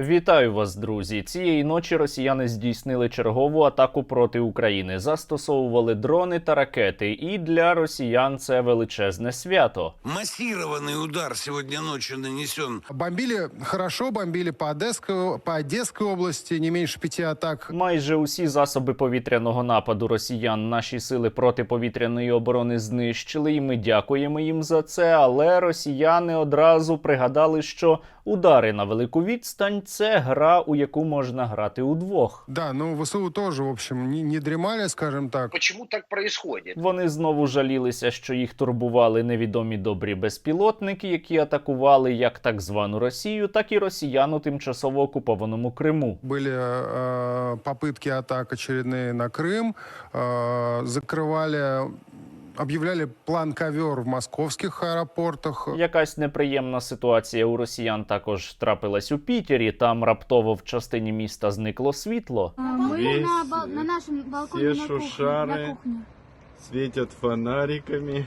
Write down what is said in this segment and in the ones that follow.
Вітаю вас, друзі! Цієї ночі росіяни здійснили чергову атаку проти України, застосовували дрони та ракети. І для росіян це величезне свято. Массированный удар сегодня ночью нанесен Бомбили хорошо, бомбили по Одесской, по Одесской области, не меньше пяти атак. Майже усі засоби повітряного нападу росіян наші сили протиповітряної оборони знищили, і ми дякуємо їм за це. Але росіяни одразу пригадали, що удари на велику відстань це гра, у яку можна грати удвох. Да, ну ВСУ тоже, в общем, не, не дремали, скажем так. Почему так происходит? Вони знову жалілися, що їх турбували невідомі добрі безпілотники, які атакували як так звану Росію, так і росіян у тимчасово окупованому Криму. Были э, попытки атак очередные на Крым, э, закрывали, объявляли план ковер в московских аэропортах. Якась неприємна ситуація у росіян також трапилась у Пітері. Там раптово в частині міста зникло світло. А, Мы Весь- на, бал- на нашем балконе все на кухне, шушары. на кухне. Светят фонариками,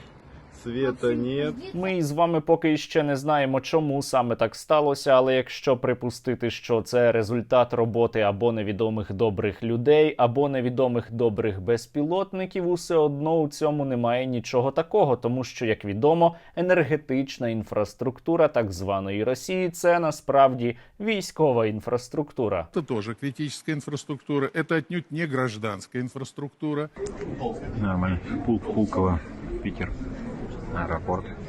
света нет. Ми із вами поки ще не знаємо, чому саме так сталося, але якщо припустити, що це результат роботи або невідомих добрих людей, або невідомих добрих безпілотників, усе одно у цьому немає нічого такого, тому що, як відомо, енергетична інфраструктура так званої Росії це насправді військова інфраструктура. Это тоже критическая инфраструктура. Это отнюдь не гражданская инфраструктура. Нормально. Пул Пулково, el reporte.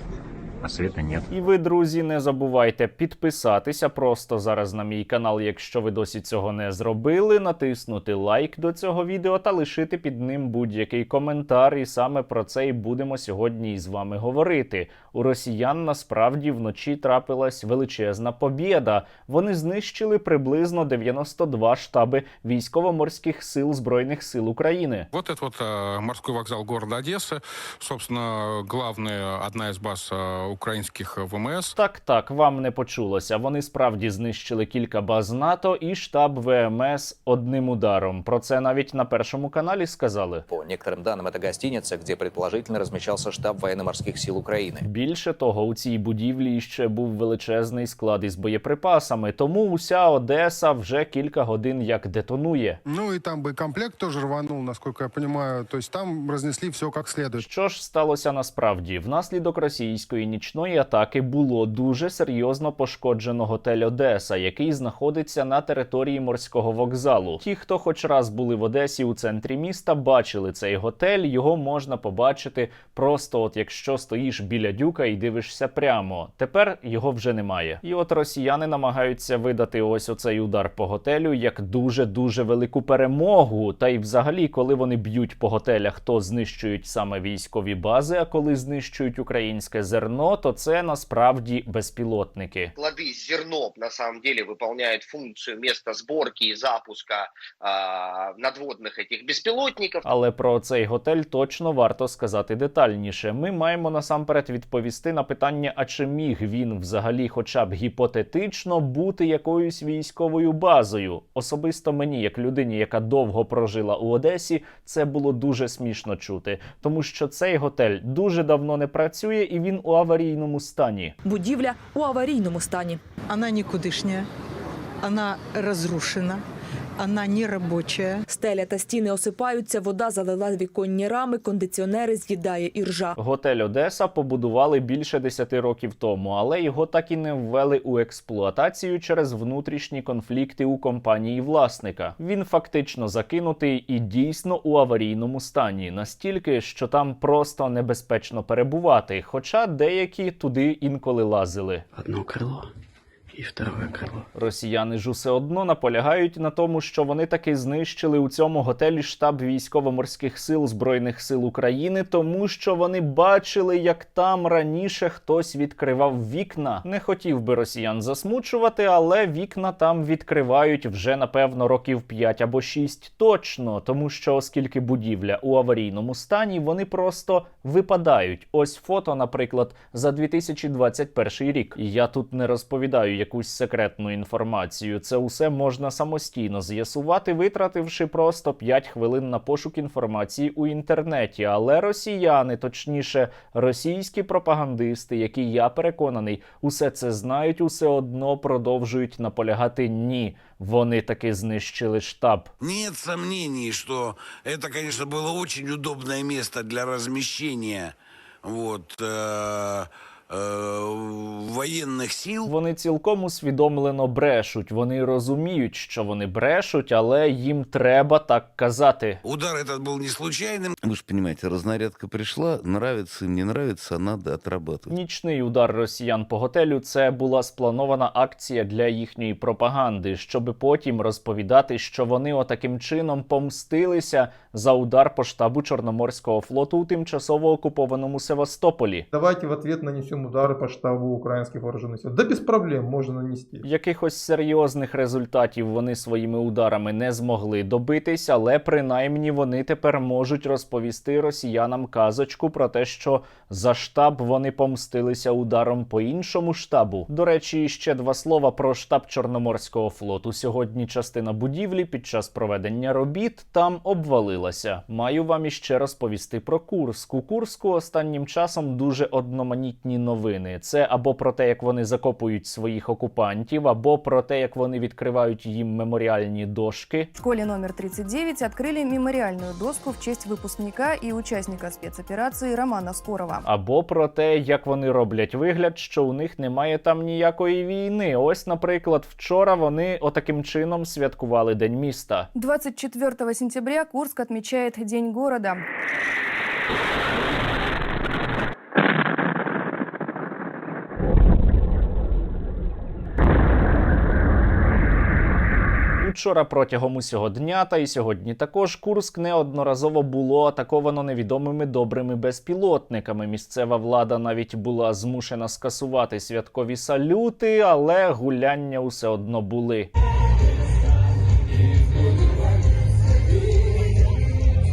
А света нет. І ви, друзі, не забувайте підписатися просто зараз на мій канал, якщо ви досі цього не зробили, натиснути лайк до цього відео та лишити під ним будь-який коментар. І саме про це і будемо сьогодні із вами говорити. У росіян насправді вночі трапилась величезна побєда. Вони знищили приблизно 92 штаби військово-морських сил збройних сил України. Вот это вот э, морской вокзал города Одессы, собственно, главная, одна из баз э, украинских ВМС. Так, так, вам не почулося. Вони справді знищили кілька баз НАТО і штаб ВМС одним ударом. Про це навіть на першому каналі сказали. По некоторым данным, это гостиница, где предположительно размещался штаб военно-морских сил Украины. Більше того, у цій будівлі ще був величезний склад із боєприпасами, тому уся Одеса вже кілька годин як детонує. Ну и там боекомплект тоже рванул, насколько я понимаю. То есть там разнесли все как следует. Що ж сталося насправді? Внаслідок російської нічної атаки було дуже серйозно пошкоджено готель Одеса, який знаходиться на території морського вокзалу. Ті, хто хоч раз були в Одесі у центрі міста, бачили цей готель. Його можна побачити просто, от якщо стоїш біля дюка і дивишся прямо. Тепер його вже немає. І от росіяни намагаються видати ось оцей удар по готелю як дуже дуже велику перемогу. Та й взагалі, коли вони б'ють по готелях, то знищують саме військові бази. А коли знищують українське зерно, то це насправді безпілотники. Плоды с зерном на самом деле выполняют функцию места сборки и запуска а, надводных этих беспилотников. Але про цей готель точно варто сказати детальніше. Ми маємо насамперед відповісти на питання: а чи міг він взагалі, хоча б гіпотетично, бути якоюсь військовою базою? Особисто мені, як людині, яка довго прожила у Одесі, це було дуже смішно чути, тому що цей готель дуже давно не працює і він у аварійному стані. Будівля у аварійному стані. Она вона она разрушена, она нерабочая. Стеля та стіни осипаються, вода залила віконні рами, кондиціонери з'їдає іржа. Готель Одеса побудували більше 10 років тому, але його так і не ввели у експлуатацію через внутрішні конфлікти у компанії власника. Він фактично закинутий і дійсно у аварійному стані, настільки, що там просто небезпечно перебувати. Хоча деякі туди інколи лазили. Одно крыло и второе крыло. Росіяни ж усе одно наполягають на тому, що вони таки знищили у цьому готелі штаб військово-морських сил збройних сил України, тому що вони бачили, як там раніше хтось відкривав вікна. Не хотів би росіян засмучувати, але вікна там відкривають вже напевно років 5 або 6 точно, тому що оскільки будівля у аварійному стані, вони просто випадають. Ось фото, наприклад, за 2021 рік. І я тут не розповідаю, якусь секретну інформацію. Це усе можна самостійно з'ясувати, витративши просто 5 хвилин на пошук інформації у інтернеті. Але росіяни, точніше, російські пропагандисти, які я переконаний, усе це знають, усе одно продовжують наполягати ні. Вони таки знищили штаб. Нет сомнений, что это, конечно, было очень удобное место для размещения вот, э, э, военных сил. Вони цілком усвідомлено брешуть. Вони розуміють, що вони брешуть, але їм треба так казати. Удар этот был не случайным. Вы же понимаете, разнарядка пришла, нравится им, не нравится, надо отрабатывать. Нічний удар росіян по готелю це була спланована акція для їхньої пропаганди, щоби потім розповідати, що вони отаким чином помстилися за удар по штабу Чорноморського флоту у тимчасово окупованому Севастополі. Давайте в ответ нанесем удары по штабу украинских вооруженных сил. Да без проблем можно нанести. Якихось серйозних результатів вони своїми ударами не змогли добитись, але принаймні вони тепер можуть розповісти росіянам казочку про те, що за штаб вони помстилися ударом по іншому штабу. До речі, ще два слова про штаб Чорноморського флоту. Сьогодні частина будівлі під час проведення робіт там обвалилася. Маю вам іще розповісти про Курск. У Курску останнім часом дуже одноманітні новини. Це або про те, як вони закопують своїх окупантів, або про те, як вони відкривають їм меморіальні дошки. В школе номер 39 открыли мемориальную доску в честь выпускника и участника спецоперации Романа Скорова. Або про те, як вони роблять вигляд, що у них немає там ніякої війни. Ось, наприклад, вчора вони отаким чином святкували День міста. 24 сентября Курск отмечает День города. Учора протягом усього дня та й сьогодні також Курск неодноразово було атаковано невідомими добрими безпілотниками. Місцева влада навіть була змушена скасувати святкові салюти, але гуляння усе одно були.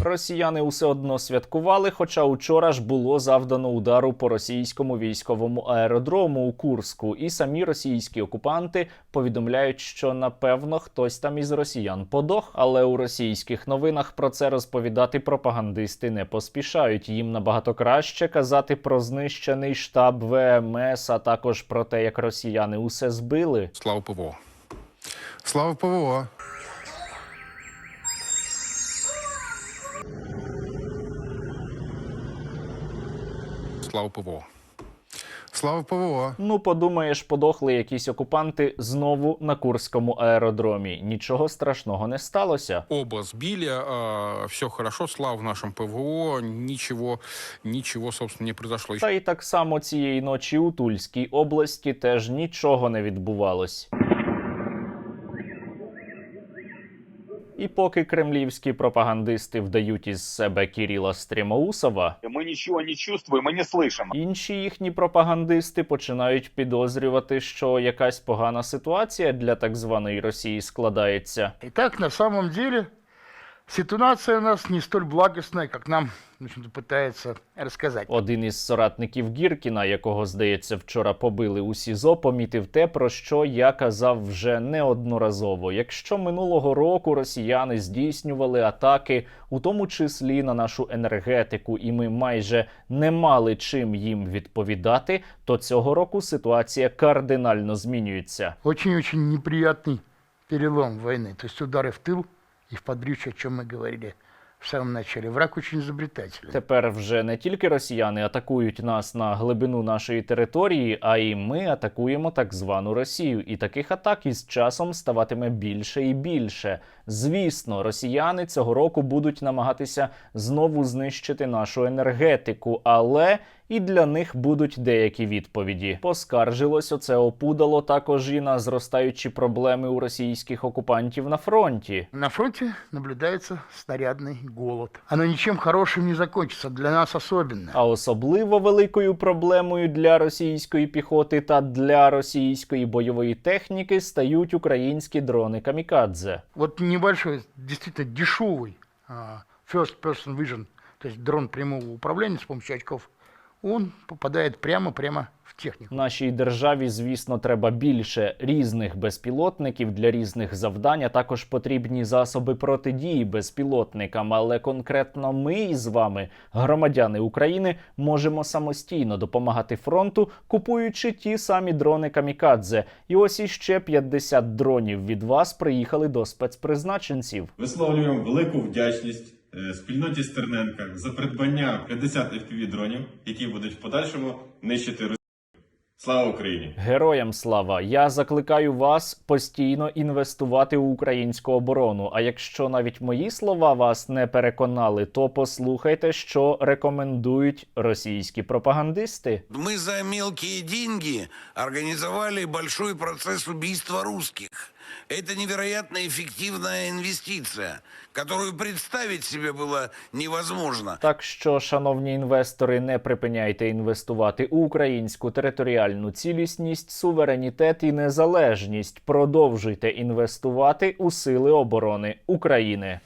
Росіяни усе одно святкували, хоча учора ж було завдано удару по російському військовому аеродрому у Курску, і самі російські окупанти повідомляють, що напевно хтось там із росіян подох. Але у російських новинах про це розповідати пропагандисти не поспішають. Їм набагато краще казати про знищений штаб ВМС, а також про те, як росіяни усе збили. Слава ПВО. Слава ПВО. Слава ПВО. Слава ПВО. Ну, подумаєш, подохли якісь окупанти знову на Курському аеродромі. Нічого страшного не сталося. Оба сбили, все хорошо, слава нашим ПВО, ничего, ничего, собственно, не произошло. Та й так само цієї ночі у Тульській області теж нічого не відбувалось. І поки кремлівські пропагандисти вдають із себе Кіріла Стрімоусова, ми нічого не чувствуем и не слышимо. інші їхні пропагандисти починають підозрювати, що якась погана ситуація для так званої Росії складається. І так на самом деле ситуация у нас не столь благостная, как нам в общем-то, пытается рассказать. Один із соратників Гіркіна, якого здається вчора побили у СІЗО, помітив те, про що я казав вже неодноразово. Якщо минулого року росіяни здійснювали атаки, у тому числі на нашу енергетику, і ми майже не мали чим їм відповідати, то цього року ситуація кардинально змінюється. Очень-очень неприятный перелом войны. То есть удары в тыл и в подрючье, о чем мы говорили в самом начале. Враг очень изобретательный. Тепер вже не тільки росіяни атакують нас на глибину нашої території, а й ми атакуємо так звану Росію. І таких атак із часом ставатиме більше і більше. Звісно, росіяни цього року будуть намагатися знову знищити нашу енергетику, але і для них будуть деякі відповіді. Поскаржилось оце опудало також і на зростаючі проблеми у російських окупантів на фронті. На фронте наблюдается снарядный голод. Оно ничем хорошим не закончится, для нас особенно. А особливо великою проблемою для російської піхоти та для російської бойової техніки стають українські дрони камікадзе. Вот небольшой, действительно дешевый а, first person vision, то дрон прямого управления с помощью очков он попадает прямо-прямо в технику. Нашій державі, звісно, треба більше різних безпілотників для різних завдань. а Також потрібні засоби протидії безпілотникам. Але конкретно ми із вами, громадяни України, можемо самостійно допомагати фронту, купуючи ті самі дрони камікадзе. І ось іще 50 дронів від вас приїхали до спецпризначенців. Висловлюємо велику вдячність спільноті Стерненка за придбання 50 FPV дронів, які будуть в подальшому нищити Росію. Слава Україні! Героям слава! Я закликаю вас постійно інвестувати у українську оборону. А якщо навіть мої слова вас не переконали, то послухайте, що рекомендують російські пропагандисти. Мы за мелкие деньги организовали большой процесс убийства русских. Это невероятно эффективная инвестиция, которую представить себе было невозможно. Так що, шановні інвестори, не припиняйте інвестувати у українську територіальну цілісність, суверенітет і незалежність. Продовжуйте інвестувати у сили оборони України.